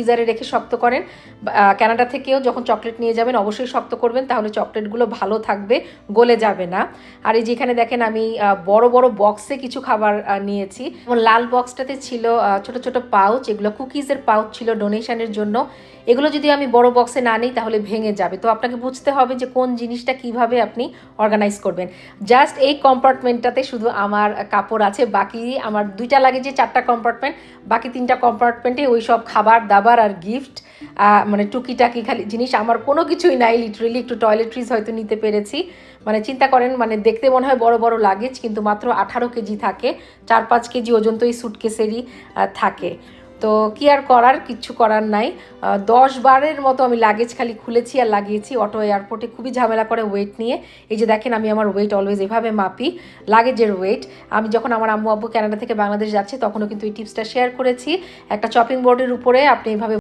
ফ্রিজারে রেখে শক্ত করেন। কানাডা থেকেও যখন চকলেট নিয়ে যাবেন, অবশ্যই শক্ত করবেন, তাহলে চকলেটগুলো ভালো থাকবে, গলে যাবে না। আর এই যেখানে দেখেন আমি বড় বড় বক্সে কিছু খাবার নিয়েছি। লাল বক্সটাতে ছিল ছোট ছোট পাউচ এগুলো কুকিজের পাউচ ছিল ডোনেশনের জন্য। এগুলো যদি আমি বড় বক্সে না নিই, তাহলে ভেঙে যাবে। তো আপনাকে বুঝতে হবে যে কোন জিনিসটা কীভাবে আপনি অর্গানাইজ করবেন। জাস্ট এই কম্পার্টমেন্টটাতে শুধু আমার কাপড় আছে, বাকি আমার দুইটা লাগে যে চারটা কম্পার্টমেন্ট বাকি তিনটা কম্পার্টমেন্টে ওই সব খাবার দাবার আর গিফট মানে টুকিটাকি খালি জিনিস আমার কোনো কিছুই নাই লিটারেলি একটু টয়লেট্রিজ হয়তো নিতে পেরেছি। মানে চিন্তা করেন মানে দেখতে মনে হয় বড় বড় লাগেজ কিন্তু মাত্র আঠারো কেজি থাকে, চার পাঁচ কেজি ওজন তো এই সুটকেসেরই থাকে। তো কি আর করার? কিচ্ছু করার নাই। দশ বারের মতো আমি লাগেজ খালি খুলেছি আর লাগিয়েছি অটো এয়ারপোর্টে খুবই ঝামেলা করে ওয়েট নিয়ে। এই যে দেখেন, আমি আমার ওয়েট অলওয়েজ এভাবে মাপি লাগেজের ওয়েট আমি যখন আমার আম্মু আব্বু কানাডা থেকে বাংলাদেশ যাচ্ছে, তখনও কিন্তু এই টিপসটা শেয়ার করেছি। একটা চপিং বোর্ডের উপরে আপনি এভাবে